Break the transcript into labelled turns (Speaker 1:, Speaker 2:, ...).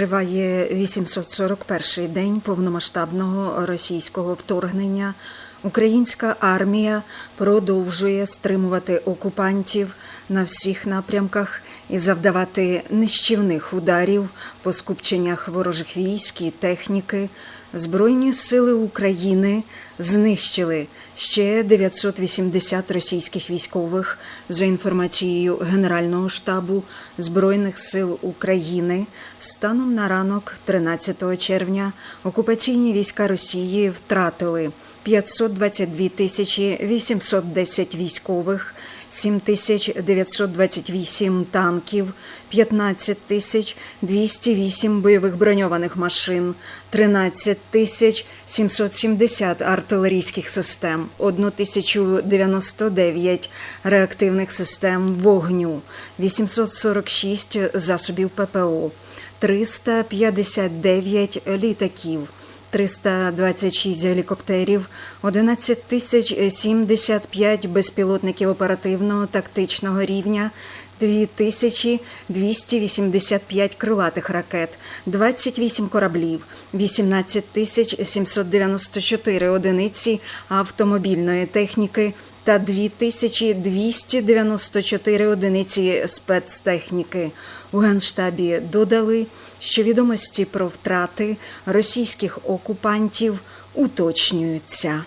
Speaker 1: Триває 841-й день повномасштабного російського вторгнення. Українська армія продовжує стримувати окупантів на всіх напрямках і завдавати нищівних ударів по скупченнях ворожих військ і техніки. Збройні сили України знищили ще 980 російських військових за інформацією Генерального штабу Збройних сил України. Станом на ранок 13 червня окупаційні війська Росії втратили 522 тисячі 810 військових, 7928 танків, 15 тисяч 208 бойових броньованих машин, 13 тисяч 770 артилерійських систем, 1099 реактивних систем вогню, 846 засобів ППО, 359 літаків. 326 гелікоптерів, 11 тисяч 75 безпілотників оперативного тактичного рівня, 2285 крилатих ракет, 28 кораблів, 18 тисяч 794 одиниці автомобільної техніки та 2294 одиниці спецтехніки. У Генштабі додали, що відомості про втрати російських окупантів уточнюються.